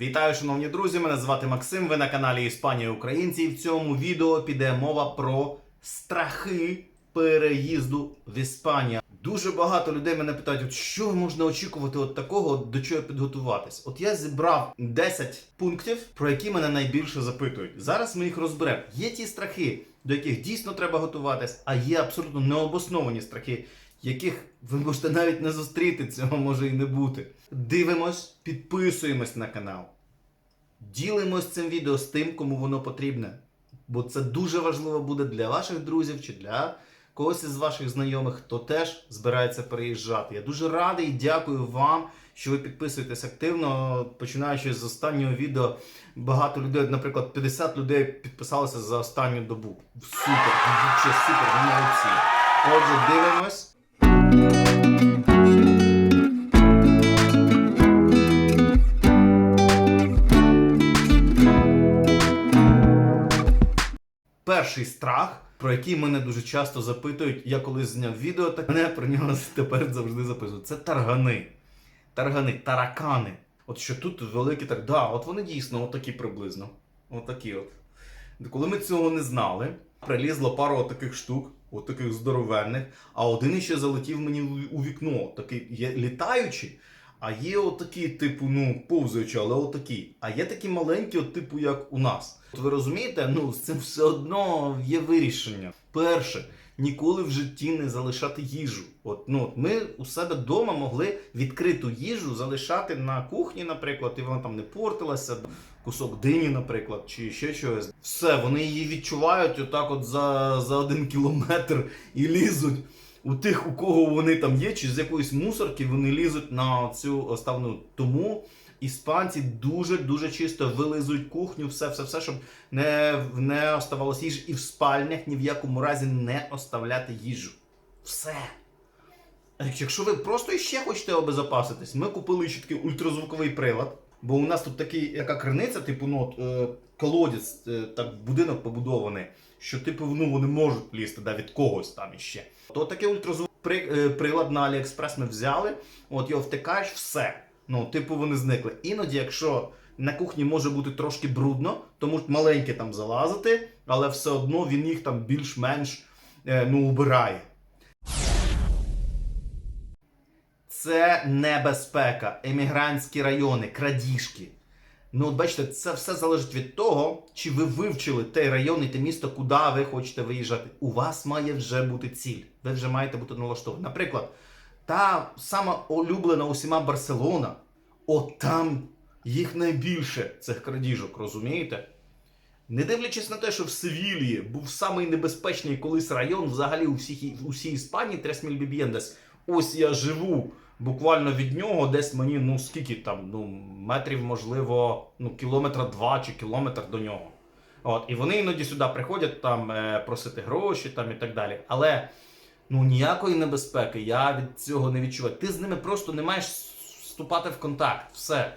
Вітаю, шановні друзі! Мене звати Максим. Ви на каналі Іспанія Українці. І в цьому відео піде мова про страхи переїзду в Іспанію. Дуже багато людей мене питають, от що можна очікувати от такого, от до чого підготуватись. От я зібрав 10 пунктів, про які мене найбільше запитують. Зараз ми їх розберемо. Є ті страхи, до яких дійсно треба готуватись, а є абсолютно необосновані страхи, яких ви можете навіть не зустріти, цього може і не бути. Дивимось, підписуємось на канал. Ділимось цим відео з тим, кому воно потрібне. Бо це дуже важливо буде для ваших друзів чи для когось із ваших знайомих, хто теж збирається переїжджати. Я дуже радий і дякую вам, що ви підписуєтесь активно. Починаючи з останнього відео, багато людей, наприклад, 50 людей підписалося за останню добу. Супер! Супер, молодці. Отже, дивимось. Перший страх, про який мене дуже часто запитують, я колись зняв відео, так мене про нього тепер завжди записують. Це таргани. Таргани, таракани. От що тут великі так. Да, от вони дійсно отакі приблизно. Отакі от. Коли ми цього не знали, прилізла пара отаких штук, отаких здоровенних, а один іще залетів мені у- вікно. Такий літаючий, а є отакі, типу, ну, повзаючі, але отакі. А є такі маленькі, от, типу, як у нас. От ви розумієте, ну з цим все одно є вирішення. Перше, ніколи в житті не залишати їжу. От, ну, от ми у себе вдома могли відкриту їжу залишати на кухні, наприклад, і вона там не портилася. Кусок дині, наприклад, чи ще щось. Все, вони її відчувають отак, от за, за один кілометр і лізуть. У тих, у кого вони там є, чи з якоїсь мусорки вони лізуть на цю оставну. Тому іспанці дуже дуже чисто вилизують кухню, все, все, все, щоб не, не оставалося їжі. І в спальнях ні в якому разі не оставляти їжу. Все. Якщо ви просто іще хочете обезопаситись, ми купили ще такий ультразвуковий прилад. Бо у нас тут такий, яка криниця, типу, ну, от, е, колодязь, е, так, будинок побудований, що типу, ну, вони можуть лізти да, від когось там іще. То такий ультразвуковий при, е, прилад на Аліекспрес ми взяли, от його втикаєш, все. Ну, типу, вони зникли. Іноді, якщо на кухні може бути трошки брудно, то можуть маленькі там залазити, але все одно він їх там більш-менш е, ну, убирає. Це небезпека, емігрантські райони, крадіжки. Ну, от бачите, це все залежить від того, чи ви вивчили той район і те місто, куди ви хочете виїжджати. У вас має вже бути ціль. Ви вже маєте бути налаштовані. Наприклад, та сама улюблена усіма Барселона, от там їх найбільше цих крадіжок, розумієте? Не дивлячись на те, що в Севілії був самий небезпечний колись район, взагалі у всій, Іспанії Тресмільбіб'єндес. Ось я живу буквально від нього, десь мені, ну скільки там, ну, метрів, можливо, ну, кілометра два чи кілометр до нього. От, і вони іноді сюди приходять там е, просити гроші там, і так далі. Але ну, ніякої небезпеки я від цього не відчуваю. Ти з ними просто не маєш вступати в контакт. Все.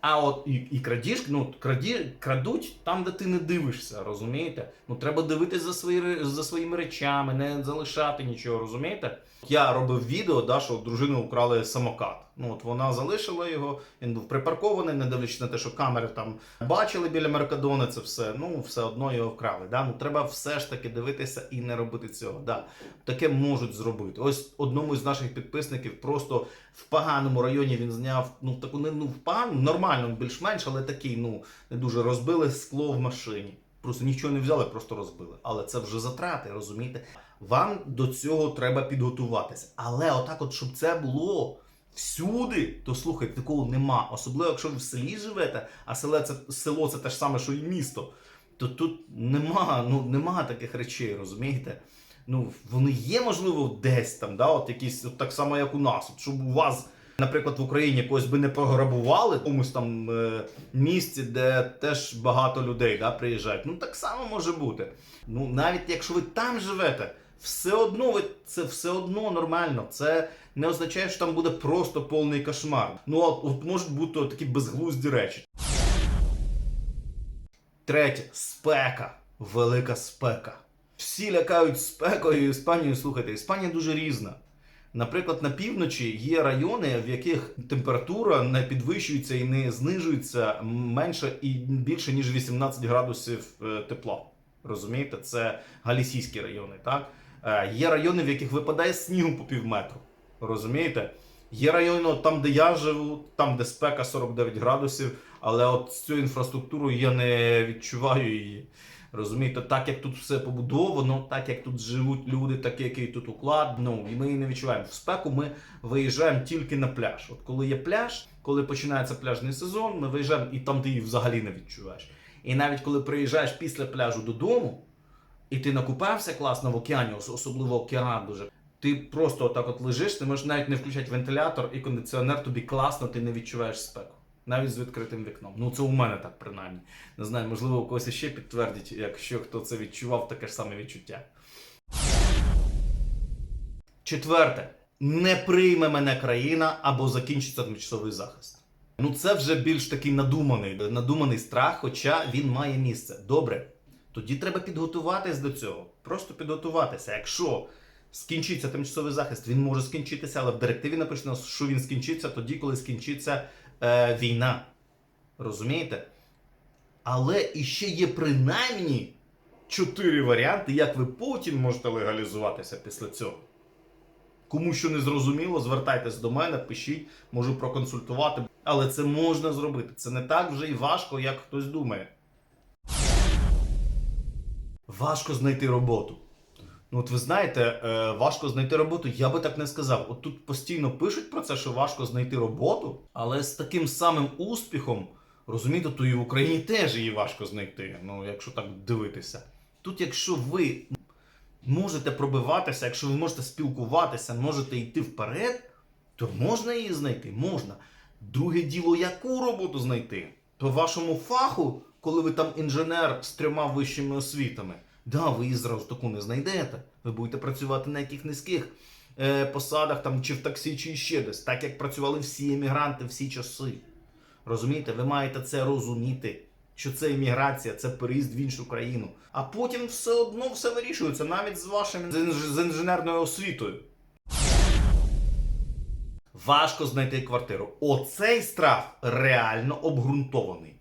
А от і, і крадіж, ну краді, крадуть там, де ти не дивишся, розумієте? Ну треба дивитись за, свої, за своїми речами, не залишати нічого, розумієте? Я робив відео, да, що дружину украли самокат. Ну от вона залишила його, він був припаркований, не дивлячись на те, що камери там бачили біля Меркадона, це все. Ну все одно його вкрали. Да? Ну треба все ж таки дивитися і не робити цього. Да. Таке можуть зробити. Ось одному з наших підписників просто в поганому районі він зняв ну таку не ну в поганому, нормальному, більш-менш, але такий, ну не дуже розбили скло в машині. Просто нічого не взяли, просто розбили. Але це вже затрати, розумієте? Вам до цього треба підготуватися. Але отак, от щоб це було всюди, то слухайте, такого нема. Особливо, якщо ви в селі живете, а село це село це те ж саме, що і місто. То тут нема, ну нема таких речей, розумієте? Ну, вони є, можливо, десь там, да, от якісь, от так само, як у нас. От, щоб у вас, наприклад, в Україні когось би не пограбували в якомусь там е, місці, де теж багато людей да, приїжджають. Ну так само може бути. Ну, навіть якщо ви там живете, все одно ви це все одно нормально. Це не означає, що там буде просто повний кошмар. Ну, от, от можуть бути такі безглузді речі. Третє спека. Велика спека. Всі лякають спекою Іспанію. Слухайте, Іспанія дуже різна. Наприклад, на півночі є райони, в яких температура не підвищується і не знижується менше і більше ніж 18 градусів е, тепла. Розумієте, це галісійські райони. Так є райони, в яких випадає снігу по півметру. Розумієте? Є райони, там, де я живу, там, де спека 49 градусів, але от з цією інфраструктурою я не відчуваю її. Розумієте, так як тут все побудовано, так як тут живуть люди, так який тут уклад, ну і ми її не відчуваємо. В спеку ми виїжджаємо тільки на пляж. От коли є пляж, коли починається пляжний сезон, ми виїжджаємо і там ти її взагалі не відчуваєш. І навіть коли приїжджаєш після пляжу додому, і ти накупався класно в океані, особливо океан дуже. Ти просто отак от лежиш, ти можеш навіть не включати вентилятор і кондиціонер тобі класно, ти не відчуваєш спеку. Навіть з відкритим вікном. Ну це у мене так принаймні. Не знаю, можливо, у когось ще підтвердить, якщо хто це відчував, таке ж саме відчуття. Четверте. Не прийме мене країна або закінчиться тимчасовий захист. Ну це вже більш такий надуманий, надуманий страх, хоча він має місце. Добре. Тоді треба підготуватись до цього. Просто підготуватися. Якщо скінчиться тимчасовий захист, він може скінчитися, але в директиві написано, що він скінчиться тоді, коли скінчиться е, війна. Розумієте? Але іще є принаймні чотири варіанти, як ви потім можете легалізуватися після цього. Кому що не зрозуміло, звертайтесь до мене, пишіть, можу проконсультувати. Але це можна зробити. Це не так вже і важко, як хтось думає. Важко знайти роботу. Ну, от ви знаєте, е, важко знайти роботу, я би так не сказав. От тут постійно пишуть про це, що важко знайти роботу, але з таким самим успіхом, розумієте, то і в Україні теж її важко знайти. Ну, якщо так дивитися. Тут, якщо ви можете пробиватися, якщо ви можете спілкуватися, можете йти вперед, то можна її знайти, можна. Друге діло, яку роботу знайти? По вашому фаху, коли ви там інженер з трьома вищими освітами, да, ви її зразу таку не знайдете. Ви будете працювати на яких низьких е, посадах, там, чи в таксі, чи ще десь, так як працювали всі емігранти всі часи. Розумієте, ви маєте це розуміти, що це імміграція, це переїзд в іншу країну. А потім все одно все вирішується, навіть з вашим з інженерною освітою. Важко знайти квартиру. Оцей страх реально обґрунтований.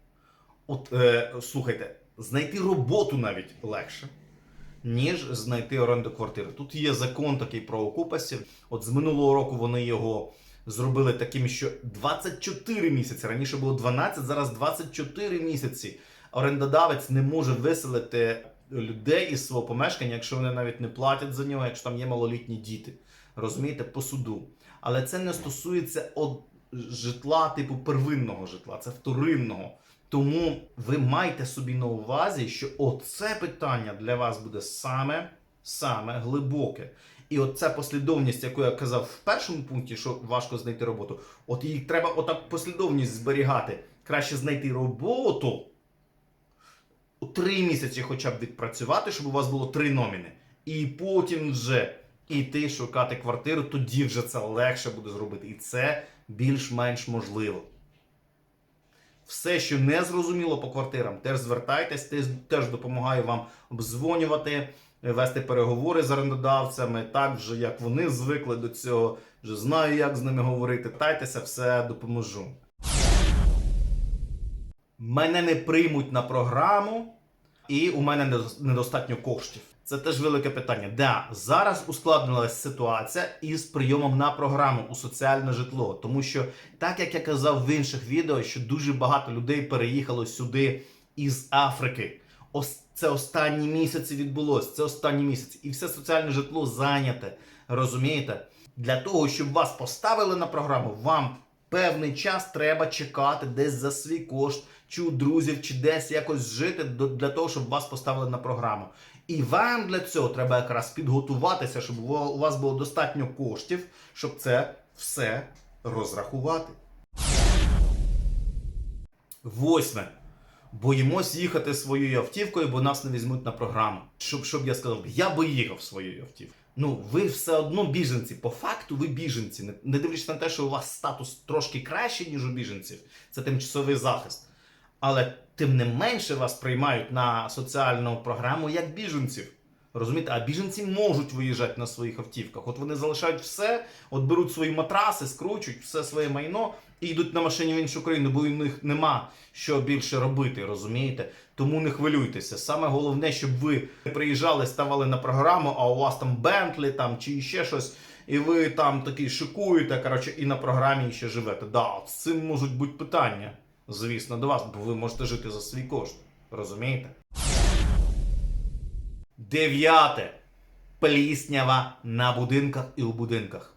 От е, слухайте, знайти роботу навіть легше, ніж знайти оренду квартири. Тут є закон такий про окупасів. От з минулого року вони його зробили таким, що 24 місяці. Раніше було 12, зараз 24 місяці. Орендодавець не може виселити людей із свого помешкання, якщо вони навіть не платять за нього, якщо там є малолітні діти. Розумієте, по суду. Але це не стосується от житла, типу первинного житла, це вторинного. Тому ви майте собі на увазі, що оце питання для вас буде саме, саме глибоке. І оця послідовність, яку я казав в першому пункті, що важко знайти роботу, от її треба отак послідовність зберігати. Краще знайти роботу три місяці хоча б відпрацювати, щоб у вас було три номіни. І потім вже іти шукати квартиру, тоді вже це легше буде зробити. І це більш-менш можливо. Все, що не зрозуміло по квартирам, теж звертайтесь, теж, допомагаю вам обдзвонювати, вести переговори з орендодавцями, так вже як вони звикли до цього, вже знаю, як з ними говорити. Тайтеся, все допоможу. Мене не приймуть на програму, і у мене недос- недостатньо коштів. Це теж велике питання. Да, зараз ускладнилась ситуація із прийомом на програму у соціальне житло, тому що, так як я казав в інших відео, що дуже багато людей переїхало сюди із Африки. Ось це останні місяці відбулося. Це останні місяці, і все соціальне житло зайняте. Розумієте? Для того, щоб вас поставили на програму, вам певний час треба чекати десь за свій кошт, чи у друзів, чи десь якось жити для того, щоб вас поставили на програму. І вам для цього треба якраз підготуватися, щоб у вас було достатньо коштів, щоб це все розрахувати. Восьме. Боїмось їхати своєю автівкою, бо нас не візьмуть на програму. Щоб, щоб я сказав, я би їхав своєю автівкою. Ну, ви все одно біженці. По факту ви біженці. Не дивлячись на те, що у вас статус трошки кращий, ніж у біженців. Це тимчасовий захист. Але тим не менше вас приймають на соціальну програму як біженців. Розумієте, а біженці можуть виїжджати на своїх автівках. От вони залишають все, от беруть свої матраси, скручують все своє майно і йдуть на машині в іншу країну, бо у них нема що більше робити, розумієте? Тому не хвилюйтеся. Саме головне, щоб ви приїжджали, ставали на програму, а у вас там Бентлі там чи ще щось, і ви там такі шикуєте, коротше, і на програмі ще живете. Да, з цим можуть бути питання, звісно, до вас, бо ви можете жити за свій кошт. Розумієте? Дев'яте. Пліснява на будинках і у будинках.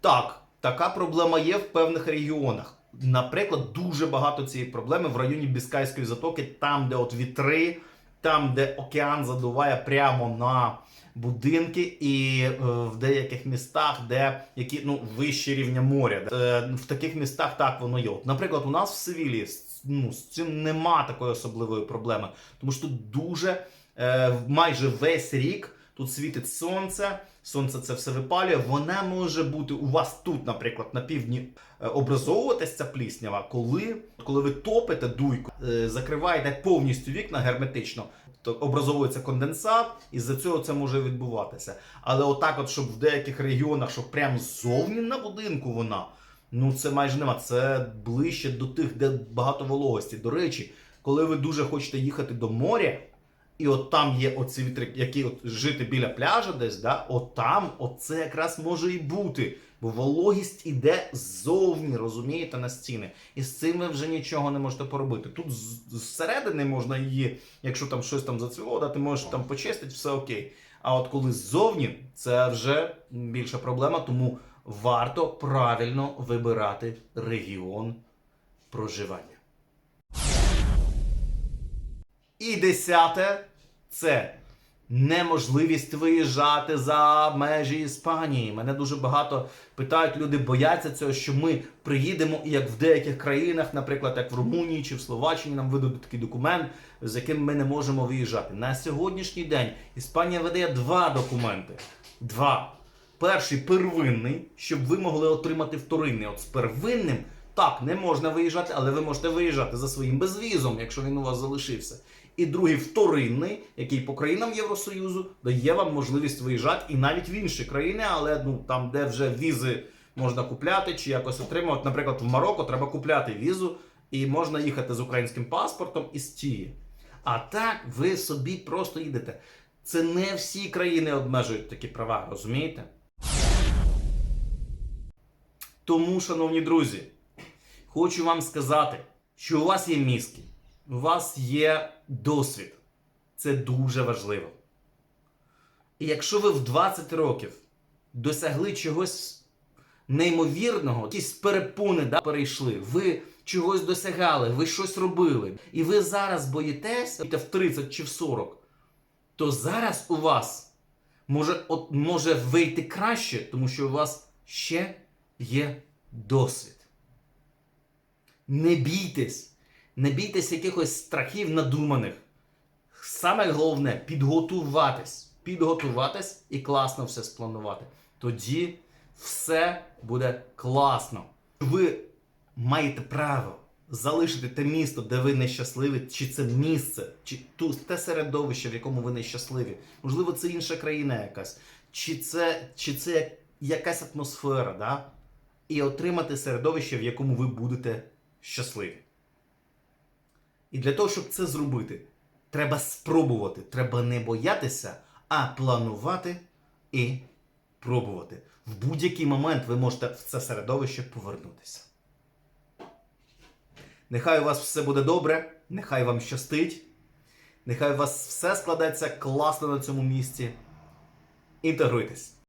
Так, така проблема є в певних регіонах. Наприклад, дуже багато цієї проблеми в районі Біскайської затоки, там, де от вітри, там, де океан задуває прямо на будинки, і е, в деяких містах, де які ну вище рівня моря. Е, в таких містах так воно є. Наприклад, у нас в Севілі ну, з цим нема такої особливої проблеми, тому що тут дуже е, майже весь рік тут світить сонце. Сонце це все випалює. Вона може бути у вас тут, наприклад, на півдні е, образовуватися ця пліснява, коли, коли ви топите дуйку, е, закриваєте повністю вікна герметично, то образовується конденсат, і з-за цього це може відбуватися. Але отак, от, щоб в деяких регіонах, щоб прямо ззовні на будинку вона, ну це майже нема. Це ближче до тих, де багато вологості. До речі, коли ви дуже хочете їхати до моря. І от там є оці вітри, які от жити біля пляжа десь, да, от там оце якраз може і бути. Бо вологість іде ззовні, розумієте, на стіни. І з цим ви вже нічого не можете поробити. Тут зсередини можна її, якщо там щось там зацвіло, да, ти можеш там почистити, все окей. А от коли ззовні, це вже більша проблема, тому варто правильно вибирати регіон проживання. І десяте це неможливість виїжджати за межі Іспанії. Мене дуже багато питають, люди бояться цього, що ми приїдемо, і як в деяких країнах, наприклад, як в Румунії чи в Словаччині, нам видадуть такий документ, з яким ми не можемо виїжджати. На сьогоднішній день Іспанія видає два документи. Два. Перший первинний, щоб ви могли отримати вторинний. От з первинним так не можна виїжджати, але ви можете виїжджати за своїм безвізом, якщо він у вас залишився. І другий вторинний, який по країнам Євросоюзу дає вам можливість виїжджати і навіть в інші країни, але ну там, де вже візи можна купляти чи якось отримувати. Наприклад, в Марокко треба купляти візу, і можна їхати з українським паспортом і з тієї. А так ви собі просто їдете. Це не всі країни обмежують такі права, розумієте? Тому, шановні друзі, хочу вам сказати, що у вас є мізки, у вас є досвід. Це дуже важливо. І якщо ви в 20 років досягли чогось неймовірного, якісь перепони да, перейшли, ви чогось досягали, ви щось робили, і ви зараз боїтеся в 30 чи в 40, то зараз у вас може, от, може вийти краще, тому що у вас ще є досвід. Не бійтесь, не бійтесь якихось страхів надуманих. Саме головне підготуватись. Підготуватись і класно все спланувати. Тоді все буде класно. Ви маєте право залишити те місто, де ви нещасливі, чи це місце, чи ту, те середовище, в якому ви нещасливі. Можливо, це інша країна якась, чи це, чи це якась атмосфера, да? і отримати середовище, в якому ви будете щасливі. І для того, щоб це зробити, треба спробувати. Треба не боятися, а планувати і пробувати. В будь-який момент ви можете в це середовище повернутися. Нехай у вас все буде добре, нехай вам щастить, нехай у вас все складеться класно на цьому місці. Інтегруйтесь!